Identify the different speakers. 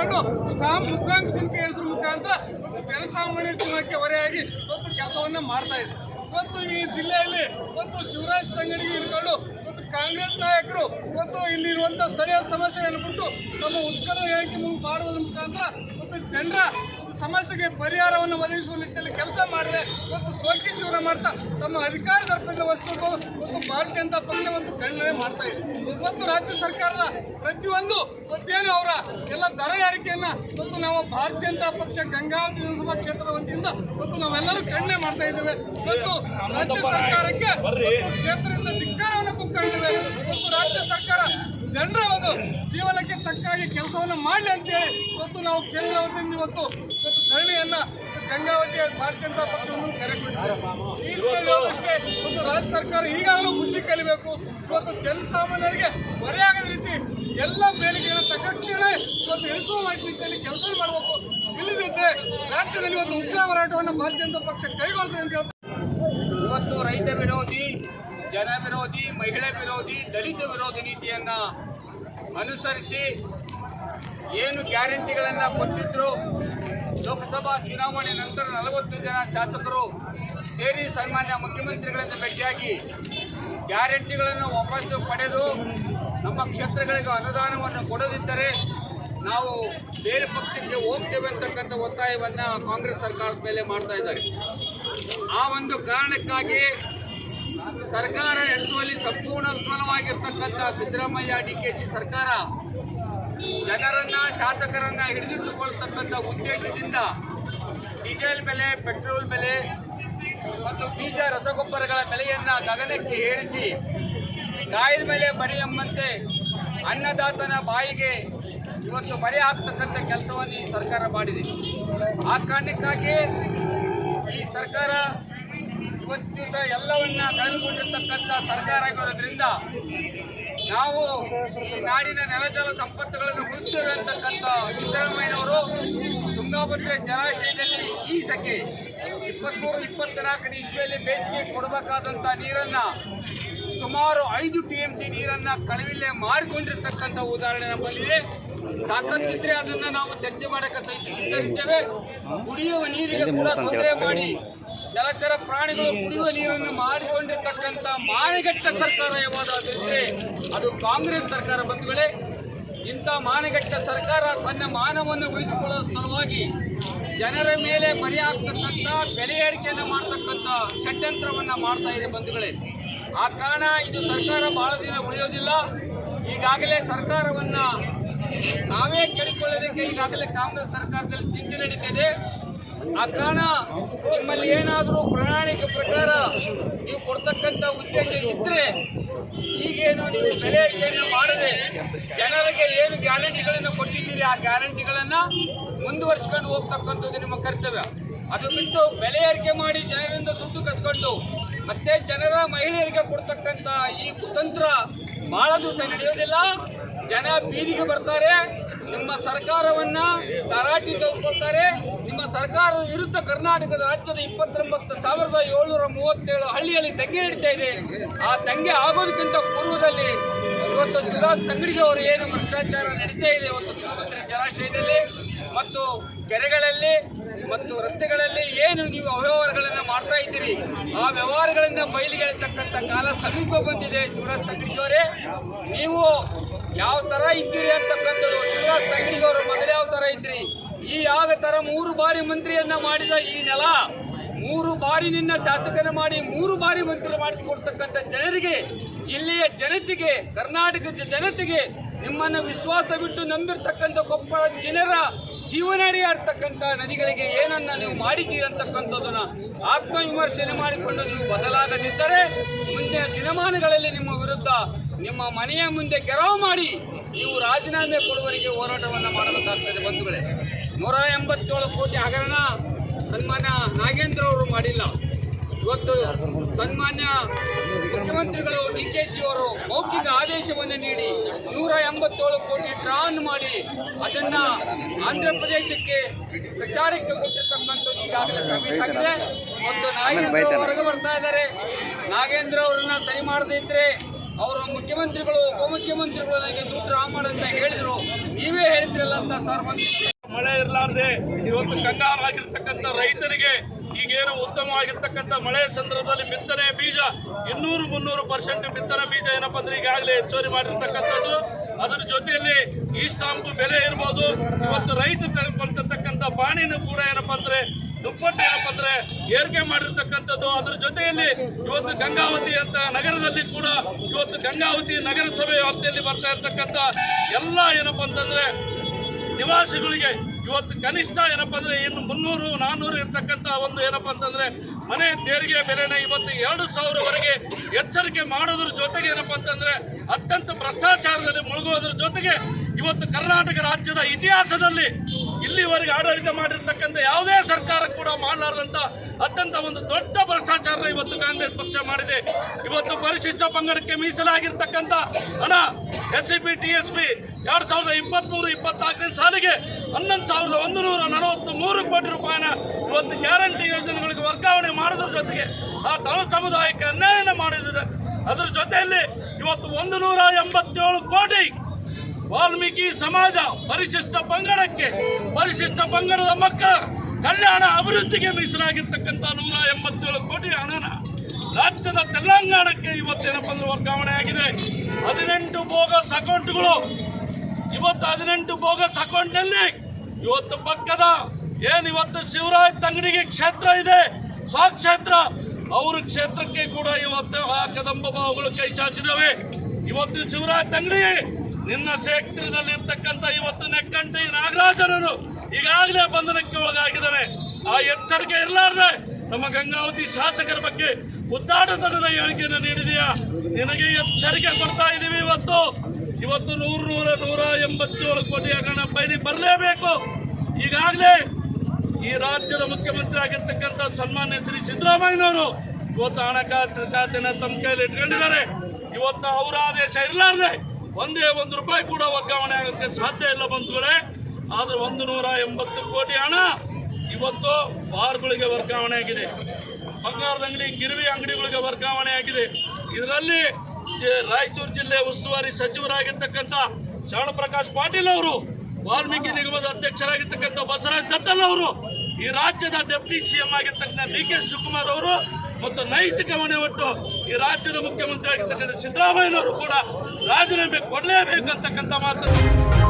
Speaker 1: ಇಟ್ಕೊಂಡು ಸ್ಟಾಂಪ್ ಮುದ್ರಾಂಕ ಇಳಿದ್ರ ಮುಖಾಂತರ ಒಂದು ಜನಸಾಮಾನ್ಯ ಜೀವನಕ್ಕೆ ಹೊರೆಯಾಗಿ ಒಂದು ಕೆಲಸವನ್ನ ಮಾಡ್ತಾ ಇದೆ ಮತ್ತು ಈ ಜಿಲ್ಲೆಯಲ್ಲಿ ಒಂದು ಶಿವರಾಜ್ ತಂಗಡಿಗೆ ಹಿಡ್ಕೊಂಡು ಒಂದು ಕಾಂಗ್ರೆಸ್ ನಾಯಕರು ಮತ್ತು ಇಲ್ಲಿರುವಂತ ಸ್ಥಳೀಯ ಸಮಸ್ಯೆಗಳನ್ನು ಬಿಟ್ಟು ತಮ್ಮ ಉತ್ಕಲ ಹೇಳಿಕೆ ಮಾಡುವುದರ ಮುಖಾಂತರ ಒಂದು ಜನರ ಸಮಸ್ಯೆಗೆ ಪರಿಹಾರವನ್ನು ಒದಗಿಸುವ ನಿಟ್ಟಿನಲ್ಲಿ ಕೆಲಸ ಮಾಡಿದೆ ಮತ್ತು ಸೋಕಿ ಜೀವನ ಮಾಡ್ತಾ ತಮ್ಮ ಅಧಿಕಾರ ದರ್ಪದ ವಸ್ತುಗಳು ಒಂದು ಭಾರತೀಯ ಜನತಾ ಪಕ್ಷ ಒಂದು ಗಣನೆ ಮಾಡ್ತಾ ಇದೆ. ಇವತ್ತು ರಾಜ್ಯ ಸರ್ಕಾರದ ಪ್ರತಿಯೊಂದು ಮತ್ತೇನು ಅವರ ಎಲ್ಲ ದರ ಏರಿಕೆಯನ್ನು ಒಂದು ನಾವು ಭಾರತೀಯ ಜನತಾ ಪಕ್ಷ ಗಂಗಾವತಿ ವಿಧಾನಸಭಾ ಕ್ಷೇತ್ರದ ವತಿಯಿಂದ ಮತ್ತು ನಾವೆಲ್ಲರೂ ಖಂಡನೆ ಮಾಡ್ತಾ ಇದ್ದೇವೆ. ಇವತ್ತು ರಾಜ್ಯ ಸರ್ಕಾರಕ್ಕೆ ಕ್ಷೇತ್ರದಿಂದ ಧಿಕ್ಕಾರವನ್ನು ಕುಕ್ಕೊಂಡಿದ್ದೇವೆ ಮತ್ತು ರಾಜ್ಯ ಸರ್ಕಾರ ಜನರ ಒಂದು ಜೀವನಕ್ಕೆ ತಕ್ಕಾಗಿ ಕೆಲಸವನ್ನು ಮಾಡಲಿ ಅಂತೇಳಿ ಇವತ್ತು ನಾವು ಕ್ಷೇತ್ರ ವತಿಯಿಂದ ಇವತ್ತು ಇವತ್ತು ಧರಣಿಯನ್ನ ಗಂಗಾವತಿಯ ಭಾರತೀಯ ಜನತಾ ಪಕ್ಷವನ್ನು ಕರೆ ಕೊಟ್ಟಿದ್ದೇವೆ. ಈ ಅಷ್ಟೇ ಒಂದು ರಾಜ್ಯ ಸರ್ಕಾರ ಈಗಾಗಲೂ ಬುದ್ಧಿ ಕಲಿಬೇಕು ಇವತ್ತು ಜನಸಾಮಾನ್ಯರಿಗೆ ಮರೆಯಾಗದ ರೀತಿ ಎಲ್ಲ ಬೇಡಿಕೆಗಳ ತಕ್ಕಂತೆ ಇವತ್ತು ಇಳಿಸುವ ನಿಟ್ಟಿನಲ್ಲಿ ಕೆಲಸ ಮಾಡಬೇಕು ಇಲ್ಲದಿದ್ದರೆ ರಾಜ್ಯದಲ್ಲಿ ಇವತ್ತು ಉಗ್ರ ಹೋರಾಟವನ್ನು ಭಾರತೀಯ ಜನತಾ ಪಕ್ಷ ಕೈಗೊಳ್ತದೆ ಅಂತ ಹೇಳ್ತಾರೆ
Speaker 2: ಇವತ್ತು ರೈತ ವಿರೋಧಿ ಜನ ವಿರೋಧಿ, ಮಹಿಳೆ ವಿರೋಧಿ, ದಲಿತ ವಿರೋಧಿ ನೀತಿಯನ್ನ ಅನುಸರಿಸಿ ಏನು ಗ್ಯಾರಂಟಿಗಳನ್ನು ಕೊಟ್ಟಿದ್ರು ಲೋಕಸಭಾ ಚುನಾವಣೆ ನಂತರ ನಲವತ್ತು ಜನ ಶಾಸಕರು ಸೇರಿ ಸನ್ಮಾನ್ಯ ಮುಖ್ಯಮಂತ್ರಿಗಳನ್ನು ಭೇಟಿಯಾಗಿ ಗ್ಯಾರಂಟಿಗಳನ್ನು ವಾಪಸ್ಸು ಪಡೆದು ನಮ್ಮ ಕ್ಷೇತ್ರಗಳಿಗೆ ಅನುದಾನವನ್ನು ಕೊಡದಿದ್ದರೆ ನಾವು ಬೇರೆ ಪಕ್ಷಕ್ಕೆ ಹೋಗ್ತೇವೆ ಅಂತಕ್ಕಂಥ ಒತ್ತಾಯವನ್ನು ಕಾಂಗ್ರೆಸ್ ಸರ್ಕಾರದ ಮೇಲೆ ಮಾಡ್ತಾ ಇದ್ದಾರೆ. ಆ ಒಂದು ಕಾರಣಕ್ಕಾಗಿ ಸರ್ಕಾರ ನಡೆಸುವಲ್ಲಿ ಸಂಪೂರ್ಣ ವಿಫಲವಾಗಿರ್ತಕ್ಕಂಥ ಸಿದ್ದರಾಮಯ್ಯ, ಡಿ ಕೆ ಶಿ ಸರ್ಕಾರ ಜನರನ್ನ, ಶಾಸಕರನ್ನ ಹಿಡಿದಿಟ್ಟುಕೊಳ್ತಕ್ಕಂಥ ಉದ್ದೇಶದಿಂದ ಡೀಸೆಲ್ ಬೆಲೆ, ಪೆಟ್ರೋಲ್ ಬೆಲೆ ಮತ್ತು ಬೀಜ ರಸಗೊಬ್ಬರಗಳ ಬೆಲೆಯನ್ನ ಗಗನಕ್ಕೆ ಏರಿಸಿ ಗಾಯದ ಮೇಲೆ ಮರಿ ಎಂಬಂತೆ ಅನ್ನದಾತನ ಬಾಯಿಗೆ ಇವತ್ತು ಮರೆ ಹಾಕ್ತಕ್ಕಂಥ ಕೆಲಸವನ್ನು ಈ ಸರ್ಕಾರ ಮಾಡಿದೆ. ಆ ಕಾರಣಕ್ಕಾಗಿ ಈ ಸರ್ಕಾರ ಎಲ್ಲವನ್ನ ಕಳೆದುಕೊಂಡಿರ್ತಕ್ಕಂಥ ಸರ್ಕಾರ ಆಗಿರೋದ್ರಿಂದ ನಾವು ಈ ನಾಡಿನ ನೆಲಜಲ ಸಂಪತ್ತುಗಳನ್ನು ಉಳಿಸ್ತೇವೆ ಅಂತಕ್ಕಂಥ ಸಿದ್ದರಾಮಯ್ಯನವರು ತುಂಗಾಭದ್ರಾ ಜಲಾಶಯದಲ್ಲಿ ಈ ಸಖೆ ಇಪ್ಪತ್ಮೂರು ಇಪ್ಪತ್ನಾಲ್ಕನೇ ಇಸ್ವಿಯಲ್ಲಿ ಬೇಸಿಗೆ ಕೊಡಬೇಕಾದಂಥ ನೀರನ್ನ ಸುಮಾರು ಐದು ಟಿ ಎಂ ಸಿ ನೀರನ್ನ ಕಳವಿಲ್ಲೇ ಮಾರಿಕೊಂಡಿರ್ತಕ್ಕಂಥ ಉದಾಹರಣೆ ನಮ್ಮಲ್ಲಿದೆ. ತಾಕತ್ತಿದ್ರೆ ಅದನ್ನ ನಾವು ಚರ್ಚೆ ಮಾಡಕ್ಕೆ ಸಹಿತ ಸಿದ್ಧರಿದ್ದೇವೆ. ಕುಡಿಯುವ ನೀರಿಗೆ ಕೂಡ ತೊಂದರೆ ಮಾಡಿ ಜಲಚರ ಪ್ರಾಣಿಗಳು ಕುಡಿಯುವ ನೀರನ್ನು ಮಾಡಿಕೊಂಡಿರ್ತಕ್ಕಂಥ ಮಾನಗೆಟ್ಟ ಸರ್ಕಾರ ಯಾವುದಾದ್ರೆ ಅದು ಕಾಂಗ್ರೆಸ್ ಸರ್ಕಾರ ಬಂಧುಗಳೇ. ಇಂಥ ಮಾನಗೆಟ್ಟ ಸರ್ಕಾರ ತನ್ನ ಮಾನವನ್ನು ಉಳಿಸಿಕೊಳ್ಳುವ ಸಲುವಾಗಿ ಜನರ ಮೇಲೆ ಮರೆಯಾಗ್ತಕ್ಕಂಥ ಬೆಲೆ ಏರಿಕೆಯನ್ನು ಮಾಡ್ತಕ್ಕಂಥ ಷಡ್ಯಂತ್ರವನ್ನು ಮಾಡ್ತಾ ಇದೆ ಬಂಧುಗಳೇ. ಆ ಕಾರಣ ಇದು ಸರ್ಕಾರ ಬಹಳ ದಿನ ಉಳಿಯೋದಿಲ್ಲ. ಈಗಾಗಲೇ ಸರ್ಕಾರವನ್ನ ನಾವೇ ಕೇಳಿಕೊಳ್ಳೋದಕ್ಕೆ ಈಗಾಗಲೇ ಕಾಂಗ್ರೆಸ್ ಸರ್ಕಾರದಲ್ಲಿ ಚಿಂತೆ ನಡೀತಿದೆ. ಆ ಕಾರಣ ನಿಮ್ಮಲ್ಲಿ ಏನಾದರೂ ಪ್ರಣಾಳಿಕೆ ಪ್ರಕಾರ ನೀವು ಕೊಡ್ತಕ್ಕಂಥ ಉದ್ದೇಶ ಇದ್ರೆ ಈಗೇನು ನೀವು ಬೆಲೆ ಏನು ಮಾಡದೆ ಜನರಿಗೆ ಏನು ಗ್ಯಾರಂಟಿಗಳನ್ನು ಕೊಟ್ಟಿದ್ದೀರಿ, ಆ ಗ್ಯಾರಂಟಿಗಳನ್ನು ಮುಂದುವರಿಸ್ಕೊಂಡು ಹೋಗ್ತಕ್ಕಂಥದ್ದು ನಿಮ್ಮ ಕರ್ತವ್ಯ. ಅದು ಬಿಟ್ಟು ಬೆಲೆ ಏರಿಕೆ ಮಾಡಿ ಜನರಿಂದ ದುಡ್ಡು ಕಸ್ಕೊಂಡು ಮತ್ತೆ ಜನರ ಮಹಿಳೆಯರಿಗೆ ಕೊಡ್ತಕ್ಕಂಥ ಈ ಕುತಂತ್ರ ಬಹಳ ದಿವಸ ನಡೆಯೋದಿಲ್ಲ. ಜನ ಬೀದಿಗೆ ಬರ್ತಾರೆ, ನಿಮ್ಮ ಸರ್ಕಾರವನ್ನ ತರಾಟಿ ತೆಗೆದುಕೊಳ್ತಾರೆ ನಿಮ್ಮ ಸರ್ಕಾರದ ವಿರುದ್ಧ ಕರ್ನಾಟಕದ ರಾಜ್ಯದ ಇಪ್ಪತ್ತೊಂಬತ್ತು ಸಾವಿರದ ಏಳ್ನೂರ ಮೂವತ್ತೇಳು ಹಳ್ಳಿಯಲ್ಲಿ ದಂಗೆ ನಡೀತಾ ಇದೆ. ಆ ದಂಗೆ ಆಗೋದಕ್ಕಿಂತ ಪೂರ್ವದಲ್ಲಿ ಇವತ್ತು ಸುಧಾತ್ ತಂಗಡಿಗೆ ಅವರು ಏನು ಭ್ರಷ್ಟಾಚಾರ ನಡೀತಾ ಇದೆ ಒಂದು ತುಂಗಭದ್ರಾ ಜಲಾಶಯದಲ್ಲಿ ಮತ್ತು ಕೆರೆಗಳಲ್ಲಿ ಮತ್ತು ರಸ್ತೆಗಳಲ್ಲಿ ಏನು ನೀವು ಅವ್ಯವಹಾರಗಳನ್ನು ಮಾಡ್ತಾ ಇದ್ದೀರಿ? ಆ ವ್ಯವಹಾರಗಳಿಂದ ಬಯಲಿಗೆ ಹೇಳ್ತಕ್ಕಂಥ ಕಾಲ ಸಮೀಪ ಬಂದಿದೆ ಶಿವರಾಜ್ ತಂಗಡಿಗವರೇ. ನೀವು ಯಾವ ಥರ ಇದ್ದೀರಿ ಅಂತಕ್ಕಂಥದ್ದು ಶಿವರಾಜ್ ತಂಗಡಿಗವರು ಮೊದಲು ಯಾವ ಥರ ಇದ್ರಿ ಈ ಆಗ ತರ ಮೂರು ಬಾರಿ ಮಂತ್ರಿಯನ್ನ ಮಾಡಿದ ಈ ನೆಲ, ಮೂರು ಬಾರಿ ನಿನ್ನ ಶಾಸಕನ ಮಾಡಿ, ಮೂರು ಬಾರಿ ಮಂತ್ರಿ ಮಾಡಿಕೊಡ್ತಕ್ಕಂಥ ಜನರಿಗೆ, ಜಿಲ್ಲೆಯ ಜನತೆಗೆ, ಕರ್ನಾಟಕದ ಜನತೆಗೆ ನಿಮ್ಮನ್ನು ವಿಶ್ವಾಸ ಬಿಟ್ಟು ನಂಬಿರ್ತಕ್ಕಂಥ ಕೊಪ್ಪಳ ಜನರ ಜೀವನಾಡಿಯಾಡ್ತಕ್ಕಂಥ ನದಿಗಳಿಗೆ ಏನನ್ನ ನೀವು ಮಾಡಿದ್ದೀರಂತಕ್ಕಂಥದ್ದನ್ನು ಆತ್ಮವಿಮರ್ಶನೆ ಮಾಡಿಕೊಂಡು ನೀವು ಬದಲಾಗದಿದ್ದರೆ ಮುಂದಿನ ದಿನಮಾನಗಳಲ್ಲಿ ನಿಮ್ಮ ವಿರುದ್ಧ ನಿಮ್ಮ ಮನೆಯ ಮುಂದೆ ಗೆರವು ಮಾಡಿ ನೀವು ರಾಜೀನಾಮೆ ಕೊಡುವರಿಗೆ ಹೋರಾಟವನ್ನು ಮಾಡಬೇಕಾಗ್ತದೆ ಬಂಧುಗಳೇ. ನೂರ ಎಂಬತ್ತೇಳು ಕೋಟಿ ಹಗರಣ ಸನ್ಮಾನ್ಯ ನಾಗೇಂದ್ರ ಅವರು ಮಾಡಿಲ್ಲ. ಇವತ್ತು ಸನ್ಮಾನ್ಯ ಮುಖ್ಯಮಂತ್ರಿಗಳು ಡಿ ಕೆ ಶಿ ಅವರು ಮೌಖಿಕ ಆದೇಶವನ್ನು ನೀಡಿ ನೂರ ಎಂಬತ್ತೇಳು ಕೋಟಿ ಡ್ರಾನ್ ಮಾಡಿ ಅದನ್ನ ಆಂಧ್ರ ಪ್ರದೇಶಕ್ಕೆ ಪ್ರಚಾರಕ್ಕೆ ಕೊಟ್ಟಿರ್ತಕ್ಕಂಥದ್ದು ಈಗಾಗಲೇ ಸಬ್ಮಿಟ್ ಆಗಿದೆ. ಒಂದು ನಾಗೇಂದ್ರ ಹೊರಗೆ ಬರ್ತಾ ಇದ್ದಾರೆ. ನಾಗೇಂದ್ರ ಅವರನ್ನ ಸರಿ ಮಾಡದೇ ಇದ್ರೆ ಅವರು ಮುಖ್ಯಮಂತ್ರಿಗಳು ಉಪಮುಖ್ಯಮಂತ್ರಿಗಳು ನನಗೆ ದುಡ್ಡು ಮಾಡಂತ ಹೇಳಿದ್ರು. ನೀವೇ ಹೇಳ್ತಿರಲ್ಲ ಅಂತ ಸರ್ ಒಂದು
Speaker 3: ಮಳೆ ಇರಲಾರ್ದೆ ಇವತ್ತು ಕಂಗಾಲಾಗಿರ್ತಕ್ಕಂಥ ರೈತರಿಗೆ ಈಗೇನು ಉತ್ತಮವಾಗಿರ್ತಕ್ಕಂಥ ಮಳೆ ಸಂದರ್ಭದಲ್ಲಿ ಬಿತ್ತನೆ ಬೀಜ ಇನ್ನೂರು ಮುನ್ನೂರು ಪರ್ಸೆಂಟ್ ಬಿತ್ತನೆ ಬೀಜ ಏನಪ್ಪ ಅಂದ್ರೆ ಈಗಾಗಲೇ ಹೆಚ್ಚುವರಿ ಮಾಡಿರ್ತಕ್ಕಂಥದ್ದು. ಅದರ ಜೊತೆಯಲ್ಲಿ ಈ ಸ್ಟಾಂಪ್ ಬೆಲೆ ಇರ್ಬೋದು. ಇವತ್ತು ರೈತ ತೆಗೆದುಕೊಳ್ತಿರ್ತಕ್ಕಂಥ ಪಾಣಿನೂ ಕೂಡ ಏನಪ್ಪ ಅಂದ್ರೆ ದುಪ್ಪಟ್ಟು ಏನಪ್ಪ ಅಂದ್ರೆ ಏರಿಕೆ ಮಾಡಿರ್ತಕ್ಕಂಥದ್ದು. ಅದ್ರ ಜೊತೆಯಲ್ಲಿ ಇವತ್ತು ಗಂಗಾವತಿ ಅಂತ ನಗರದಲ್ಲಿ ಕೂಡ ಇವತ್ತು ಗಂಗಾವತಿ ನಗರಸಭೆ ವ್ಯಾಪ್ತಿಯಲ್ಲಿ ಬರ್ತಾ ಇರ್ತಕ್ಕಂಥ ಎಲ್ಲ ಏನಪ್ಪ ಅಂತಂದ್ರೆ ನಿವಾಸಿಗಳಿಗೆ ಇವತ್ತು ಕನಿಷ್ಠ ಏನಪ್ಪ ಅಂದರೆ ಇನ್ನು ಮುನ್ನೂರು ನಾನ್ನೂರು ಇರ್ತಕ್ಕಂಥ ಒಂದು ಏನಪ್ಪ ಅಂತಂದರೆ ಮನೆ ತೆರಿಗೆ ಬೆಲೆನ ಇವತ್ತು ಎರಡು ಸಾವಿರವರೆಗೆ ಎಚ್ಚರಿಕೆ ಮಾಡೋದ್ರ ಜೊತೆಗೆ ಏನಪ್ಪ ಅಂತಂದರೆ ಅತ್ಯಂತ ಭ್ರಷ್ಟಾಚಾರದಲ್ಲಿ ಮುಳುಗುವುದರ ಜೊತೆಗೆ ಇವತ್ತು ಕರ್ನಾಟಕ ರಾಜ್ಯದ ಇತಿಹಾಸದಲ್ಲಿ ಇಲ್ಲಿವರೆಗೆ ಆಡಳಿತ ಮಾಡಿರ್ತಕ್ಕಂಥ ಯಾವುದೇ ಸರ್ಕಾರ ಕೂಡ ಮಾಡಲಾರದಂತ ಅತ್ಯಂತ ಒಂದು ದೊಡ್ಡ ಭ್ರಷ್ಟಾಚಾರ ಇವತ್ತು ಕಾಂಗ್ರೆಸ್ ಪಕ್ಷ ಮಾಡಿದೆ. ಇವತ್ತು ಪರಿಶಿಷ್ಟ ಪಂಗಡಕ್ಕೆ ಮೀಸಲಾಗಿರ್ತಕ್ಕಂಥ ಹಣ S C P, T S P ಎರಡು ಸಾವಿರದ ಇಪ್ಪತ್ಮೂರು, ಇಪ್ಪತ್ನಾಲ್ಕನೇ ಸಾಲಿಗೆ ಹನ್ನೊಂದು ಸಾವಿರದ ಒಂದು ನೂರ ನಲವತ್ತು ಮೂರು ಕೋಟಿ ರೂಪಾಯಿನ ಇವತ್ತು ಗ್ಯಾರಂಟಿ ಯೋಜನೆಗಳಿಗೆ ವರ್ಗಾವಣೆ ಮಾಡೋದ್ರ ಜೊತೆಗೆ ಆ ತಳ ಸಮುದಾಯಕ್ಕೆ ಅನ್ಯಾಯ ಮಾಡಿದ್ದಾರೆ. ಅದರ ಜೊತೆಯಲ್ಲಿ ಇವತ್ತು ಒಂದು ನೂರ ಎಂಬತ್ತೇಳು ಕೋಟಿ ವಾಲ್ಮೀಕಿ ಸಮಾಜ ಪರಿಶಿಷ್ಟ ಪಂಗಡಕ್ಕೆ, ಪರಿಶಿಷ್ಟ ಪಂಗಡದ ಮಕ್ಕಳ ಕಲ್ಯಾಣ ಅಭಿವೃದ್ಧಿಗೆ ಮೀಸಲಾಗಿರ್ತಕ್ಕಂಥ ನೂರ ಎಂಬತ್ತೇಳು ಕೋಟಿ ಹಣನ ರಾಜ್ಯದ ತೆಲಂಗಾಣಕ್ಕೆ ಇವತ್ತೇನಪ್ಪ ಅಂದ್ರೆ ವರ್ಗಾವಣೆ ಆಗಿದೆ ಹದಿನೆಂಟು ಬೋಗಸ್ ಅಕೌಂಟ್ಗಳು, ಇವತ್ತು ಹದಿನೆಂಟು ಬೋಗಸ್ ಅಕೌಂಟ್ನಲ್ಲಿ ಇವತ್ತು ಪಕ್ಕದ ಏನಿವತ್ತು ಶಿವರಾಜ್ ತಂಗಡಿಗೆ ಕ್ಷೇತ್ರ ಇದೆ ಸ್ವಕ್ಷೇತ್ರ ಅವ್ರ ಕ್ಷೇತ್ರಕ್ಕೆ ಕೂಡ ಇವತ್ತು ಆ ಕದಂಬ ಬಾವುಗಳು ಕೈ ಚಾಚಿದವೆ. ಇವತ್ತು ಶಿವರಾಜ್ ತಂಗಡಿ ನಿನ್ನ ಕ್ಷೇತ್ರದಲ್ಲಿ ಇರ್ತಕ್ಕಂಥ ಇವತ್ತು ನೆಕ್ಕಂಟಿ ನಾಗರಾಜನರು ಈಗಾಗಲೇ ಬಂಧನಕ್ಕೆ ಒಳಗಾಗಿದ್ದಾರೆ ಆ ಎಚ್ಚರಿಕೆ ಇರಲಾರ್ದೆ ನಮ್ಮ ಗಂಗಾವತಿ ಶಾಸಕರ ಬಗ್ಗೆ ಉದ್ದಾಟತನದ ಹೇಳಿಕೆಯನ್ನು ನೀಡಿದೆಯಾ? ನಿನಗೆ ಎಚ್ಚರಿಕೆ ಕೊಡ್ತಾ ಇದ್ದೀವಿ ಇವತ್ತು. ಇವತ್ತು ನೂರು, ನೂರ ನೂರ ಎಂಬತ್ತೇಳು ಕೋಟಿ ಹಣ ಬೈಲಿ ಬರಲೇಬೇಕು. ಈಗಾಗಲೇ ಈ ರಾಜ್ಯದ ಮುಖ್ಯಮಂತ್ರಿ ಆಗಿರ್ತಕ್ಕಂಥ ಸನ್ಮಾನ್ಯ ಶ್ರೀ ಸಿದ್ದರಾಮಯ್ಯನವರು ಇವತ್ತು ಹಣಕಾಸು ಖಾತೆನ ತಮ್ಮ ಕೈಯಲ್ಲಿ ಇಟ್ಕೊಂಡಿದ್ದಾರೆ. ಇವತ್ತು ಅವರ ಆದೇಶ ಇರಲಾರ್ದೆ ಒಂದೇ ಒಂದು ರೂಪಾಯಿ ಕೂಡ ವರ್ಗಾವಣೆ ಆಗೋಕ್ಕೆ ಸಾಧ್ಯ ಇಲ್ಲ ಬಂಧುಗಳೇ. ಆದರೆ ಒಂದು ನೂರ ಎಂಬತ್ತು ಕೋಟಿ ಹಣ ಇವತ್ತು ಬಾರ್ಗಳಿಗೆ ವರ್ಗಾವಣೆ ಆಗಿದೆ. ಬಂಗಾರದ ಅಂಗಡಿ, ಗಿರಿವಿ ಅಂಗಡಿಗಳಿಗೆ ವರ್ಗಾವಣೆ ಆಗಿದೆ. ಇದರಲ್ಲಿ ರಾಯಚೂರು ಜಿಲ್ಲೆ ಉಸ್ತುವಾರಿ ಸಚಿವರಾಗಿರ್ತಕ್ಕಂಥ ಶ್ರವಣಪ್ರಕಾಶ್ ಪಾಟೀಲ್ ಅವರು, ವಾಲ್ಮೀಕಿ ನಿಗಮದ ಅಧ್ಯಕ್ಷರಾಗಿರ್ತಕ್ಕಂಥ ಬಸವರಾಜ್ ದತ್ತಲ್ ಅವರು, ಈ ರಾಜ್ಯದ ಡೆಪ್ಟಿ ಸಿಎಂ ಆಗಿರ್ತಕ್ಕಂಥ ಡಿ ಕೆ ಶಿವಕುಮಾರ್ ಅವರು ಮತ್ತು ನೈತಿಕ ಹೊಣೆ ಒಟ್ಟು ಈ ರಾಜ್ಯದ ಮುಖ್ಯಮಂತ್ರಿ ಆಗಿರ್ತಕ್ಕಂಥ ಸಿದ್ದರಾಮಯ್ಯನವರು ಕೂಡ ರಾಜೀನಾಮೆ ಕೊಡಲೇಬೇಕಂತಕ್ಕಂಥ ಮಾತು